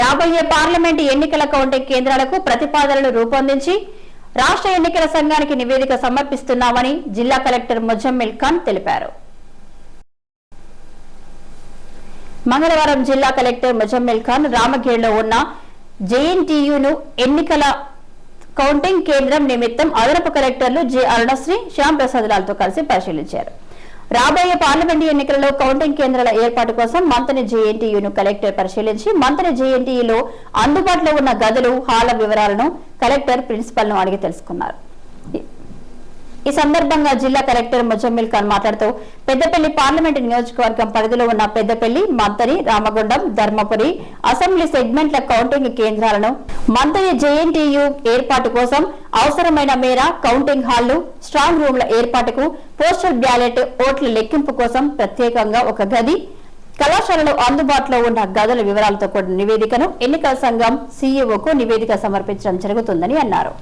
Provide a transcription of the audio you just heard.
రాబోయే పార్లమెంట్ ఎన్నికల కౌంటింగ్ కేంద్రాలకు ప్రతిపాదనలు రూపొందించి రాష్ట్ర ఎన్నికల సంఘానికి నివేదిక సమర్పిస్తున్నామని జిల్లా కలెక్టర్ ముజమ్మిల్ ఖాన్ తెలిపారు. మంగళవారం జిల్లా కలెక్టర్ ముజమ్మిల్ ఖాన్ రామగిరిలో ఉన్న జేఎన్టీయును ఎన్నికల కౌంటింగ్ కేంద్రం నిమిత్తం అదనపు కలెక్టర్లు జె అరుణశ్రీ శ్యాంప్రసాద్ లాల్తో కలిసి పరిశీలించారు. రాబోయే పార్లమెంటు ఎన్నికలలో కౌంటింగ్ కేంద్రాల ఏర్పాటు కోసం మంతని జేఎన్టీయును కలెక్టర్ పరిశీలించి మంతని జేఎన్టీయులో అందుబాటులో ఉన్న గదులు హాల వివరాలను కలెక్టర్ ప్రిన్సిపల్ను అడిగి తెలుసుకున్నారు. ఈ సందర్భంగా జిల్లా కలెక్టర్ ముజమ్మిల్ ఖాన్ మాట్లాడుతూ పెద్దపల్లి పార్లమెంటు నియోజకవర్గం పరిధిలో ఉన్న పెద్దపల్లి మంతని రామగుండం ధర్మపురి అసెంబ్లీ సెగ్మెంట్ల కౌంటింగ్ కేంద్రాలను మంతని జేఎన్టీయు ఏర్పాటు కోసం అవసరమైన మేర కౌంటింగ్ హాళ్ళు స్ట్రాంగ్ రూమ్ల ఏర్పాటుకు పోస్టల్ బ్యాలెట్ ఓట్ల లెక్కింపు కోసం ప్రత్యేకంగా ఒక గది కళాశాలలో అందుబాటులో ఉన్న గదుల వివరాలతో కూడిన నివేదికను ఎన్నికల సంఘం సీఈఓకు నివేదిక సమర్పించడం జరుగుతుందని అన్నారు.